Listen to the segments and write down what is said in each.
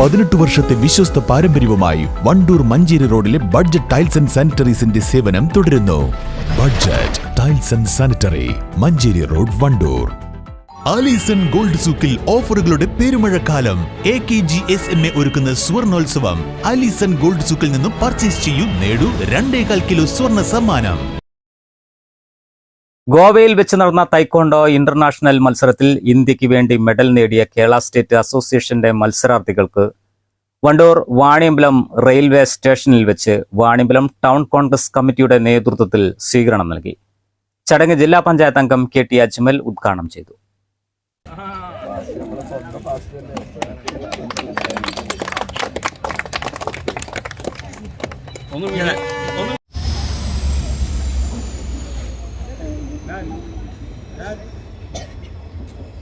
പതിനെട്ട് വർഷത്തെ വിശ്വസ്ത പാരമ്പര്യവുമായി വണ്ടൂർ മഞ്ചേരി റോഡിലെ ബഡ്ജറ്റ് ടൈൽസ് ആൻഡ് സാനിറ്ററീസിന്റെ സേവനം തുടരുന്നു. Budget tiles and sanitary Manjeri road Wandoor. Alison gold സൂക്കിൽ ഓഫറുകളുടെ പെരുമഴക്കാലം. A K G S M A ഒരുക്കുന്ന സ്വർണോത്സവം. ആലീസൺ ഗോൾഡ് സൂക്കിൽ നിന്നും പർച്ചേസ് ചെയ്യൂ നേടൂ രണ്ടേകാൽ കിലോ സ്വർണ സമ്മാനം. ഗോവയിൽ വെച്ച് നടന്ന തൈക്കോണ്ടോ ഇന്റർനാഷണൽ മത്സരത്തിൽ ഇന്ത്യയ്ക്ക് വേണ്ടി മെഡൽ നേടിയ കേരള സ്റ്റേറ്റ് അസോസിയേഷന്റെ മത്സരാർത്ഥികൾക്ക് വണ്ടൂർ വാണിയമ്പലം റെയിൽവേ സ്റ്റേഷനിൽ വെച്ച് വാണിയമ്പലം ടൗൺ കോൺഗ്രസ് കമ്മിറ്റിയുടെ നേതൃത്വത്തിൽ സ്വീകരണം നൽകി. ചടങ്ങ് ജില്ലാ പഞ്ചായത്ത് അംഗം കെ ടി അജ്മൽ ഉദ്ഘാടനം ചെയ്തു.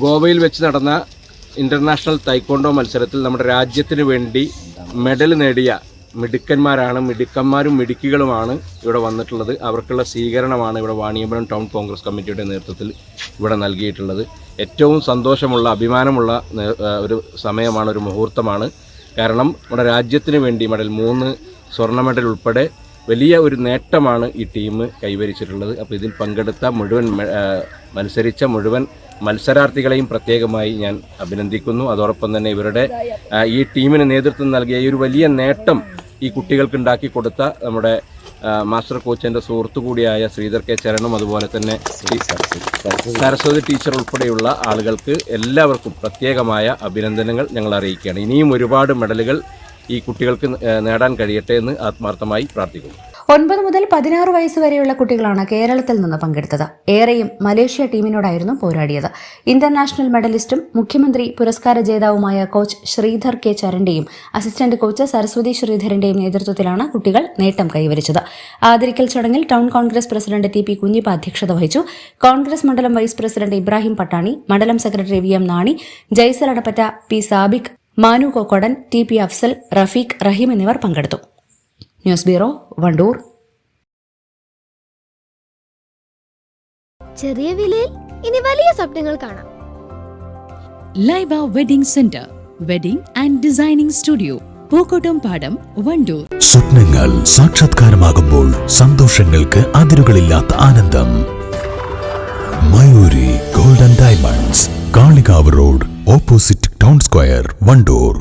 ഗോവയിൽ വെച്ച് നടന്ന ഇന്റർനാഷണൽ തൈക്കോണ്ടോ മത്സരത്തിൽ നമ്മുടെ രാജ്യത്തിന് വേണ്ടി മെഡൽ നേടിയ മിടുക്കന്മാരാണ് മിടുക്കന്മാരും മിടുക്കികളുമാണ് ഇവിടെ വന്നിട്ടുള്ളത്. അവർക്കുള്ള സ്വീകരണമാണ് ഇവിടെ വാണിയമ്പലം ടൗൺ കോൺഗ്രസ് കമ്മിറ്റിയുടെ നേതൃത്വത്തിൽ ഇവിടെ നൽകിയിട്ടുള്ളത്. ഏറ്റവും സന്തോഷമുള്ള അഭിമാനമുള്ള ഒരു സമയമാണ് ഒരു മുഹൂർത്തമാണ്. കാരണം നമ്മുടെ രാജ്യത്തിന് വേണ്ടി മെഡൽ മൂന്ന് സ്വർണ മെഡൽ ഉൾപ്പെടെ വലിയ ഒരു നേട്ടമാണ് ഈ ടീം കൈവരിച്ചിട്ടുള്ളത്. അപ്പോൾ ഇതിൽ പങ്കെടുത്ത മുഴുവൻ മത്സരിച്ച മുഴുവൻ മത്സരാർത്ഥികളെയും പ്രത്യേകമായി ഞാൻ അഭിനന്ദിക്കുന്നു. അതോടൊപ്പം തന്നെ ഇവരുടെ ഈ ടീമിന് നേതൃത്വം നൽകിയ ഈ ഒരു വലിയ നേട്ടം ഈ കുട്ടികൾക്ക് ഉണ്ടാക്കി കൊടുത്ത നമ്മുടെ മാസ്റ്റർ കോച്ചിന്റെ സുഹൃത്തു കൂടിയായ ശ്രീധർ കെ ചരണും അതുപോലെ തന്നെ സരസ്വതി ടീച്ചർ ഉൾപ്പെടെയുള്ള ആളുകൾക്ക് എല്ലാവർക്കും പ്രത്യേകമായ അഭിനന്ദനങ്ങൾ ഞങ്ങൾ അറിയിക്കുകയാണ്. ഇനിയും ഒരുപാട് മെഡലുകൾ ഈ കുട്ടികൾക്ക് നേടാൻ കഴിയട്ടെ എന്ന് ആത്മാർത്ഥമായി പ്രാർത്ഥിക്കുന്നു. ഒൻപത് മുതൽ പതിനാറ് വയസ്സ് വരെയുള്ള കുട്ടികളാണ് കേരളത്തിൽ നിന്ന് പങ്കെടുത്തത്. ഏറെയും മലേഷ്യ ടീമിനോടായിരുന്നു പോരാടിയത്. ഇന്റർനാഷണൽ മെഡലിസ്റ്റും മുഖ്യമന്ത്രി പുരസ്കാര ജേതാവുമായ കോച്ച് ശ്രീധർ കെ ചരന്റെയും അസിസ്റ്റന്റ് കോച്ച് സരസ്വതി ശ്രീധരന്റെയും നേതൃത്വത്തിലാണ് കുട്ടികൾ നേട്ടം കൈവരിച്ചത്. ആദരിക്കൽ ചടങ്ങിൽ town Congress president T P Kunhippa അധ്യക്ഷത വഹിച്ചു. കോൺഗ്രസ് മണ്ഡലം വൈസ് പ്രസിഡന്റ് ഇബ്രാഹിം പട്ടാണി മണ്ഡലം secretary V M Nani Jaisal Adappatta P Sabik Manu Kokkodan T P Afsal Rafeeq Raheem എന്നിവർ പങ്കെടുത്തു. News bureau Wandoor. ചെറിയ വിലയിൽ ഇനി വലിയ സ്വപ്നങ്ങൾ കാണാം. Laiba wedding centre wedding and designing studio Pookkottumpadam Wandoor. സ്വപ്നങ്ങൾ സാക്ഷാത്കാരമാകുമ്പോൾ സന്തോഷങ്ങൾക്ക് അതിരുകളില്ലാത്ത ആനന്ദം. Mayuri golden diamonds Kalikavu road opposite town square Wandoor.